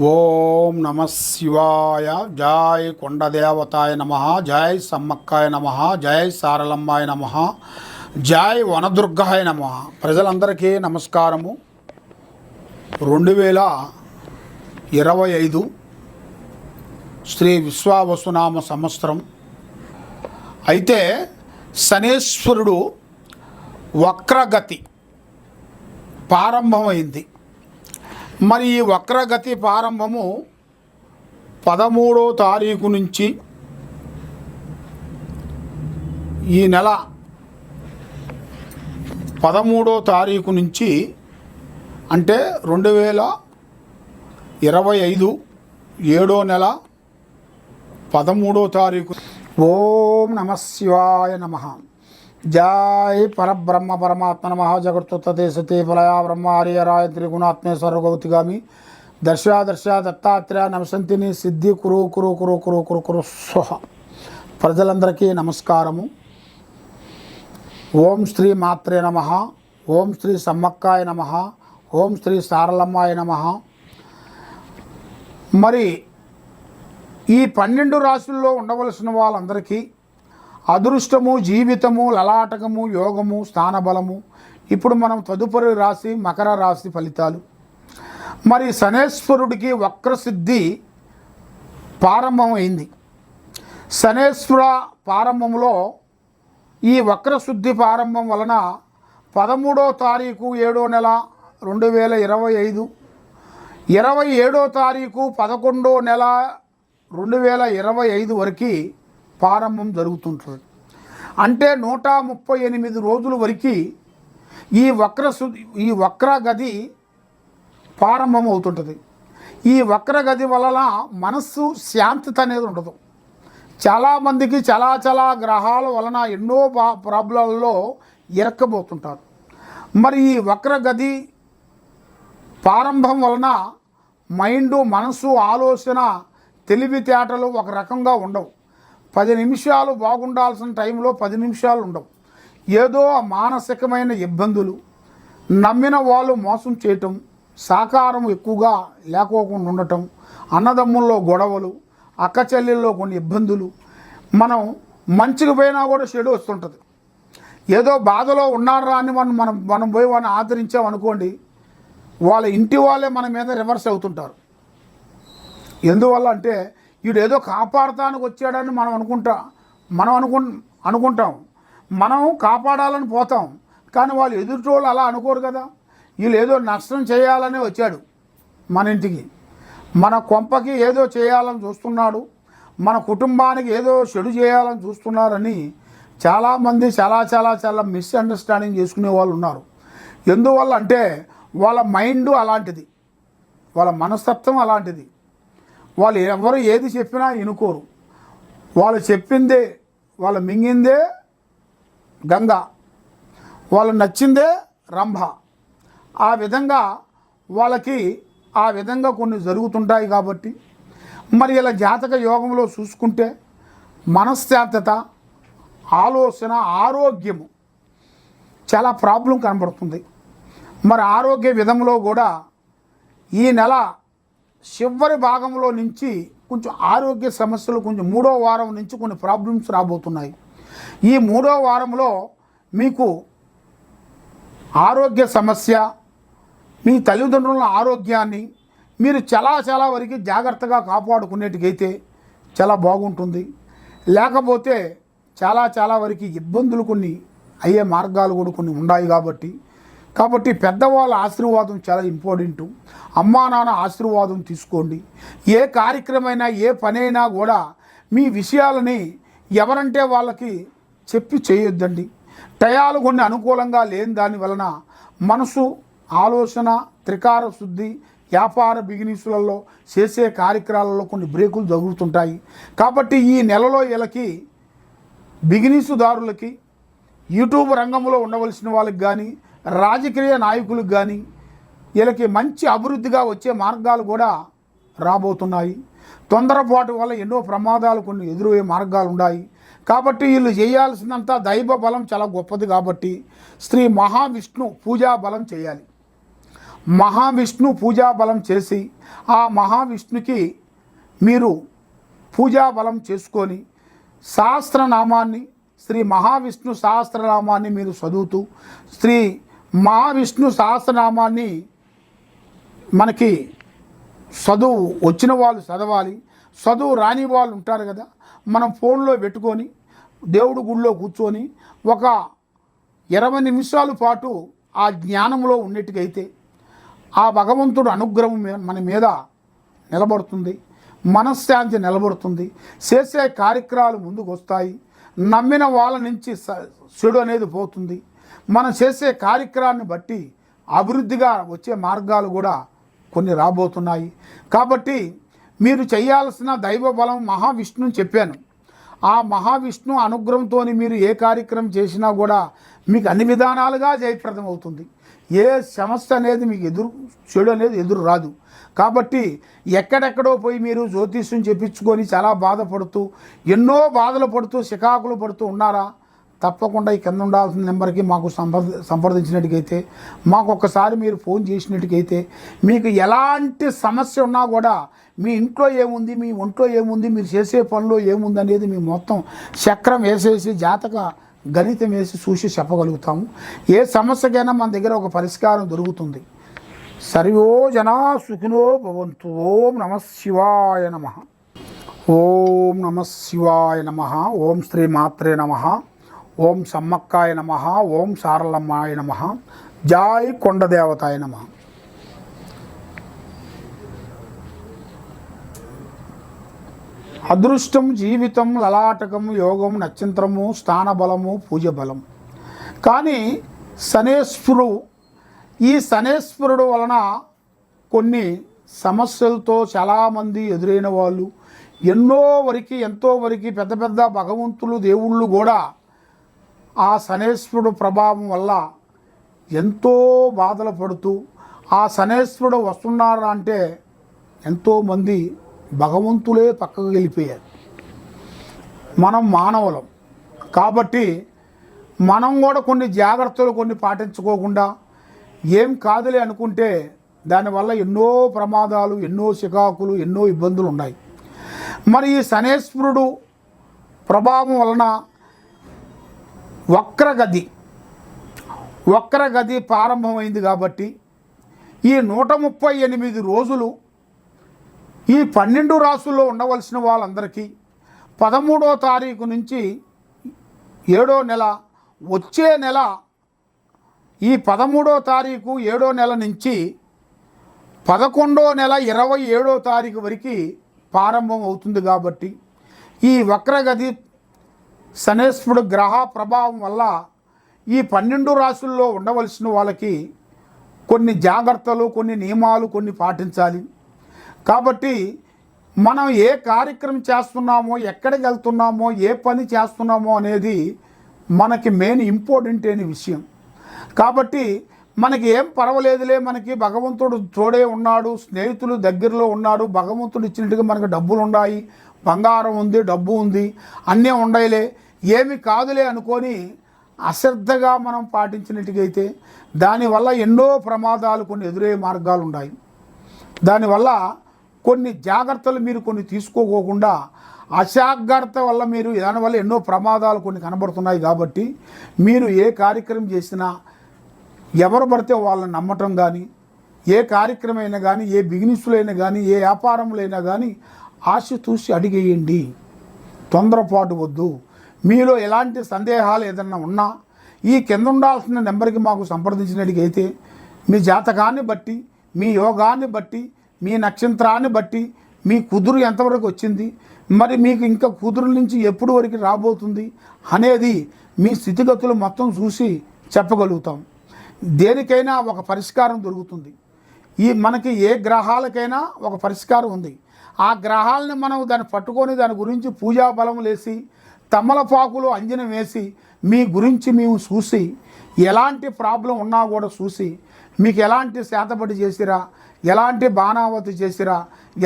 ఓం నమ శివాయ. జై కొండదేవతాయ నమ. జై సమ్మక్కాయ నమ. జై సారలమ్మాయ నమ. జై వనదుర్గాయ నమ. ప్రజలందరికీ నమస్కారము. రెండు వేల ఇరవై ఐదు శ్రీ విశ్వావసునామ సంవత్సరం. అయితే శనేశ్వరుడు వక్రగతి ప్రారంభమైంది. మరి ఈ వక్రగతి ప్రారంభము పదమూడో తారీఖు నుంచి ఈ నెల పదమూడో తారీఖు నుంచి అంటే రెండు వేల ఇరవై ఐదు ఏడో నెల పదమూడో తారీఖు. ఓం నమ శివాయ నమ. జై పరబ్రహ్మ పరమాత్మ నమ. జగత్తుతే సతే ఫలయా బ్రహ్మ హరియరాయ త్రిగుణాత్మే సర్వగౌతిగామి దర్శ దర్శ దత్తాత్రేయ నమసంతిని సిద్ధి కురు కురు కురు కురు కురు కురు స్వహ. ప్రజలందరికీ నమస్కారము. ఓం శ్రీ మాత్రే నమ. ఓం శ్రీ సమ్మక్కాయ నమ. ఓం శ్రీ సారలమ్మాయ నమ. మరి ఈ పన్నెండు రాశుల్లో ఉండవలసిన వాళ్ళందరికీ అదృష్టము జీవితము లలాటకము యోగము స్థానబలము. ఇప్పుడు మనం తదుపరి రాశి మకర రాశి ఫలితాలు. మరి శనేశ్వరుడికి వక్రసిద్ధి ప్రారంభమైంది. శనేశ్వర ప్రారంభంలో ఈ వక్రశుద్ధి ప్రారంభం వలన పదమూడో తారీఖు ఏడో నెల రెండు వేల ఇరవై ఐదు ఇరవై ఏడో తారీఖు పదకొండో నెల రెండు వేల ఇరవై ఐదు వరకు ప్రారంభం జరుగుతుంటుంది. అంటే నూట ముప్పై ఎనిమిది రోజుల వరకు ఈ వక్ర ఈ వక్ర గది ప్రారంభం అవుతుంటుంది. ఈ వక్ర గది వలన మనస్సు శాంతిత అనేది ఉండదు. చాలామందికి చాలా చాలా గ్రహాల వలన ఎన్నో బా ప్రాబ్లంలో ఇరక్కబోతుంటారు మరి ఈ వక్ర గది ప్రారంభం వలన మైండు మనసు ఆలోచన తెలివితేటలు ఒక రకంగా ఉండవు. పది నిమిషాలు బాగుండాల్సిన టైంలో పది నిమిషాలు ఉండవు. ఏదో మానసికమైన ఇబ్బందులు నమ్మిన వాళ్ళు మోసం చేయటం సాకారం ఎక్కువగా లేకోకుండా ఉండటం అన్నదమ్ముల్లో గొడవలు అక్క చెల్లెల్లో కొన్ని ఇబ్బందులు మనం మంచికి పోయినా కూడా చెడు వస్తుంటుంది. ఏదో బాధలో ఉన్నారా అని మనం మనం మనం పోయి వాళ్ళని ఆదరించామనుకోండి వాళ్ళ ఇంటి వాళ్ళే మన మీద రివర్స్ అవుతుంటారు. ఎందువల్ల అంటే వీడు ఏదో వచ్చాడని మనం అనుకుంటా మనం అనుకు అనుకుంటాం. మనం కాపాడాలని పోతాం. కానీ వాళ్ళు ఎదుటోళ్ళు అలా అనుకోరు కదా. వీళ్ళు ఏదో నష్టం చేయాలని వచ్చాడు మన ఇంటికి. మన కొంపకి ఏదో చేయాలని చూస్తున్నాడు. మన కుటుంబానికి ఏదో చెడు చేయాలని చూస్తున్నారని చాలామంది చాలా చాలా చాలా మిస్అండర్స్టాండింగ్ చేసుకునే వాళ్ళు ఉన్నారు. ఎందువల్ల అంటే వాళ్ళ మైండ్ అలాంటిది. వాళ్ళ మనస్తత్వం అలాంటిది. వాళ్ళు ఎవరు ఏది చెప్పినా వినుకోరు వాళ్ళు చెప్పిందే వాళ్ళు మింగిందే గంగ. వాళ్ళు నచ్చిందే రంభ. ఆ విధంగా వాళ్ళకి ఆ విధంగా కొన్ని జరుగుతుంటాయి కాబట్టి మరి ఇలా జాతక యోగంలో చూసుకుంటే మనశ్శాంతత ఆలోచన ఆరోగ్యము చాలా ప్రాబ్లం కనబడుతుంది. మరి ఆరోగ్య విధంలో కూడా ఈ నెల చివరి భాగంలో నుంచి కొంచెం ఆరోగ్య సమస్యలు కొంచెం మూడో వారం నుంచి కొన్ని ప్రాబ్లమ్స్ రాబోతున్నాయి. ఈ మూడో వారంలో మీకు ఆరోగ్య సమస్య మీ తల్లిదండ్రుల ఆరోగ్యాన్ని మీరు చాలా చాలా వరకు జాగ్రత్తగా కాపాడుకునేటికైతే చాలా బాగుంటుంది. లేకపోతే చాలా చాలా వరకు ఇబ్బందులు కొన్ని అయ్యే మార్గాలు కూడా కొన్ని ఉన్నాయి కాబట్టి కాబట్టి పెద్దవాళ్ళ ఆశీర్వాదం చాలా ఇంపార్టెంట్. అమ్మా నాన్న ఆశీర్వాదం తీసుకోండి. ఏ కార్యక్రమైనా ఏ పనైనా కూడా మీ విషయాలని ఎవరంటే వాళ్ళకి చెప్పి చేయొద్దండి. టయాలు కొన్ని అనుకూలంగా లేని దాని వలన మనసు ఆలోచన త్రికార శుద్ధి వ్యాపార బిగినీసులలో చేసే కార్యక్రమాలలో కొన్ని బ్రేకులు జరుగుతుంటాయి. కాబట్టి ఈ నెలలో వీళ్ళకి బిజినెస్దారులకి యూట్యూబ్ రంగంలో ఉండవలసిన వాళ్ళకి కానీ రాజకీయ నాయకులకు కానీ వీళ్ళకి మంచి అభివృద్ధిగా వచ్చే మార్గాలు కూడా రాబోతున్నాయి. తొందరపాటు వల్ల ఎన్నో ప్రమాదాలు కొన్ని ఎదురయ్యే మార్గాలు ఉన్నాయి. కాబట్టి వీళ్ళు చేయాల్సినంత దైవ బలం చాలా గొప్పది కాబట్టి శ్రీ మహావిష్ణు పూజా బలం చేయాలి. మహావిష్ణు పూజా బలం చేసి ఆ మహావిష్ణుకి మీరు పూజా బలం చేసుకొని సహస్రనామాన్ని శ్రీ మహావిష్ణు సహస్రనామాన్ని మీరు చదువుతూ శ్రీ మహావిష్ణు సహస్రనామాన్ని మనకి చదువు వచ్చిన వాళ్ళు చదవాలి చదువు రాని వాళ్ళు ఉంటారు కదా మనం ఫోన్లో పెట్టుకొని దేవుడు గుడిలో కూర్చొని ఒక ఇరవై నిమిషాల పాటు ఆ జ్ఞానంలో ఉన్నట్టుగైతే ఆ భగవంతుడు అనుగ్రహం మన మీద నిలబడుతుంది మనశ్శాంతి నిలబడుతుంది చేసే కార్యక్రమాలు ముందుకు వస్తాయి నమ్మిన వాళ్ళ నుంచి చెడు అనేది పోతుంది. మనం చేసే కార్యక్రమాన్ని బట్టి అభివృద్ధిగా వచ్చే మార్గాలు కూడా కొన్ని రాబోతున్నాయి. కాబట్టి మీరు చేయాల్సిన దైవ బలం మహావిష్ణుని చెప్పాను. ఆ మహావిష్ణు అనుగ్రహంతో మీరు ఏ కార్యక్రమం చేసినా కూడా మీకు అన్ని విధానాలుగా జయప్రదం అవుతుంది. ఏ సమస్య అనేది మీకు ఎదురు చెడు అనేది ఎదురు రాదు. కాబట్టి ఎక్కడెక్కడో పోయి మీరు జ్యోతిష్యం చెప్పించుకొని చాలా బాధపడుతూ ఎన్నో బాధలు పడుతూ శికాకులు పడుతూ ఉన్నారా? తప్పకుండా ఈ కింద ఉండాల్సిన నెంబర్కి మాకు సంప్రద సంప్రదించినట్టుకైతే మాకు ఒక్కసారి మీరు ఫోన్ చేసినట్టుకైతే మీకు ఎలాంటి సమస్య ఉన్నా కూడా మీ ఇంట్లో ఏముంది మీ ఒంట్లో ఏముంది మీరు చేసే పనిలో ఏముంది అనేది మీ మొత్తం చక్రం వేసేసి జాతక గణితం వేసి చూసి చెప్పగలుగుతాము. ఏ సమస్యకైనా మన దగ్గర ఒక పరిష్కారం దొరుకుతుంది. సర్వో జనా సుఖినో భవంతు. ఓం నమ శివాయ నమ. ఓం నమ శివాయ నమ. ఓం శ్రీ మాత్రే నమ. ఓం సమ్మక్కాయ నమ ఓం సారలమ్మాయ నమ జాయ్ కొండదేవతాయ నమ. అదృష్టం జీవితం లలాటకం యోగం నక్షత్రము స్థానబలము పూజ బలం కానీ శనేశ్వరుడు ఈ శనేశ్వరుడు వలన కొన్ని సమస్యలతో చాలామంది ఎదురైన వాళ్ళు ఎన్నో వరకు ఎంతో వరకు పెద్ద పెద్ద భగవంతులు దేవుళ్ళు కూడా ఆ శనేశ్వరుడు ప్రభావం వల్ల ఎంతో బాధలు పడుతూ ఆ శనేశ్వరుడు వస్తున్నారా అంటే ఎంతోమంది భగవంతులే పక్కకు వెళ్ళిపోయారు. మనం మానవులం. కాబట్టి మనం కూడా కొన్ని జాగ్రత్తలు కొన్ని పాటించుకోకుండా ఏం కాదులే అనుకుంటే దానివల్ల ఎన్నో ప్రమాదాలు ఎన్నో చికాకులు ఎన్నో ఇబ్బందులు ఉన్నాయి. మరి ఈ శనేశ్వరుడు ప్రభావం వలన వక్రగది. వక్రగది ప్రారంభమైంది కాబట్టి ఈ నూట ముప్పై ఎనిమిది రోజులు ఈ పన్నెండు రాసుల్లో ఉండవలసిన వాళ్ళందరికీ పదమూడో తారీఖు నుంచి ఏడో నెల వచ్చే నెల ఈ పదమూడో తారీఖు ఏడో నెల నుంచి పదకొండో నెల ఇరవై ఏడో తారీఖు వరకు ప్రారంభం అవుతుంది కాబట్టి ఈ వక్రగతి శనేశ్వరుడు గ్రహ ప్రభావం వల్ల ఈ పన్నెండు రాసుల్లో ఉండవలసిన వాళ్ళకి కొన్ని జాగ్రత్తలు కొన్ని నియమాలు కొన్ని పాటించాలి. కాబట్టి మనం ఏ కార్యక్రమం చేస్తున్నామో ఎక్కడికి వెళ్తున్నామో ఏ పని చేస్తున్నామో అనేది మనకి మెయిన్ ఇంపార్టెంట్ అయిన విషయం. కాబట్టి మనకి ఏం పర్వాలేదులే మనకి భగవంతుడు తోడే ఉన్నాడు స్నేహితులు దగ్గరలో ఉన్నాడు భగవంతుడు ఇచ్చినట్టుగా మనకు డబ్బులు ఉన్నాయి బంగారం ఉంది డబ్బు ఉంది అన్నీ ఉండయిలే. ఏమి కాదులే అనుకొని అశ్రద్ధగా మనం పాటించినట్టుగైతే దానివల్ల ఎన్నో ప్రమాదాలు కొన్ని ఎదురయ్యే మార్గాలు ఉన్నాయి దానివల్ల కొన్ని జాగ్రత్తలు మీరు కొన్ని తీసుకోకోకుండా అజాగ్రత్త వల్ల మీరు దానివల్ల ఎన్నో ప్రమాదాలు కొన్ని కనబడుతున్నాయి కాబట్టి మీరు ఏ కార్యక్రమం చేసినా ఎవరు పడితే వాళ్ళని నమ్మటం కానీ ఏ కార్యక్రమం అయినా కానీ ఏ బిజినెస్లో అయినా కానీ ఏ వ్యాపారంలో అయినా కానీ ఆశ చూసి అడిగేయండి. తొందరపాటు వద్దు. మీలో ఎలాంటి సందేహాలు ఏదన్నా ఉన్నా ఈ కింద ఉండాల్సిన నెంబర్కి మాకు సంప్రదించినట్టుకైతే మీ జాతకాన్ని బట్టి మీ యోగాన్ని బట్టి మీ నక్షత్రాన్ని బట్టి మీ కుదురు ఎంతవరకు వచ్చింది మరి మీకు ఇంకా కుదురు నుంచి ఎప్పుడు వరకు రాబోతుంది అనేది మీ స్థితిగతులు మొత్తం చూసి చెప్పగలుగుతాం. దేనికైనా ఒక పరిష్కారం దొరుకుతుంది. ఈ మనకి ఏ గ్రహాలకైనా ఒక పరిష్కారం ఉంది. ఆ గ్రహాలని మనం దాన్ని పట్టుకొని దాని గురించి పూజా బలం లేసి తమలపాకులు అంజనం వేసి మీ గురించి మేము చూసి ఎలాంటి ప్రాబ్లం ఉన్నా కూడా చూసి మీకు ఎలాంటి శాతపడి చేసిరా ఎలాంటి బాణావతి చేసిరా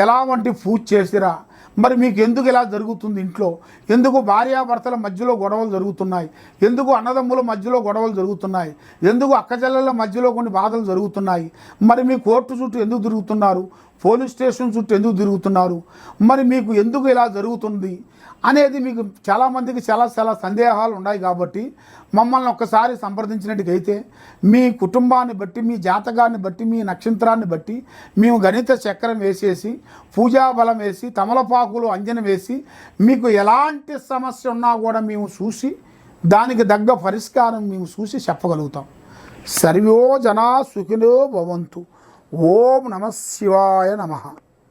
ఎలా వంటి పూజ చేసిరా మరి మీకు ఎందుకు ఇలా జరుగుతుంది ఇంట్లో? ఎందుకు భార్యాభర్తల మధ్యలో గొడవలు జరుగుతున్నాయి? ఎందుకు అన్నదమ్ముల మధ్యలో గొడవలు జరుగుతున్నాయి? ఎందుకు అక్కచెల్లెల మధ్యలో కొన్ని బాధలు జరుగుతున్నాయి? మరి మీ కోర్టు చుట్టూ ఎందుకు తిరుగుతున్నారు? పోలీస్ స్టేషన్ చుట్టూ ఎందుకు తిరుగుతున్నారు? మరి మీకు ఎందుకు ఇలా జరుగుతుంది? అనేది మీకు చాలామందికి చాలా చాలా సందేహాలు ఉన్నాయి కాబట్టి మమ్మల్ని ఒక్కసారి సంప్రదించినట్టుకైతే మీ కుటుంబాన్ని బట్టి మీ జాతకాన్ని బట్టి మీ నక్షత్రాన్ని బట్టి మేము గణిత చక్రం వేసేసి పూజాబలం వేసి తమలపాకులు అంజన వేసి మీకు ఎలాంటి సమస్య ఉన్నా కూడా మేము చూసి దానికి తగ్గ పరిష్కారం మేము చూసి చెప్పగలుగుతాం. సర్వో జనా సుఖినో భవంతు. ఓం నమ శివాయ నమః.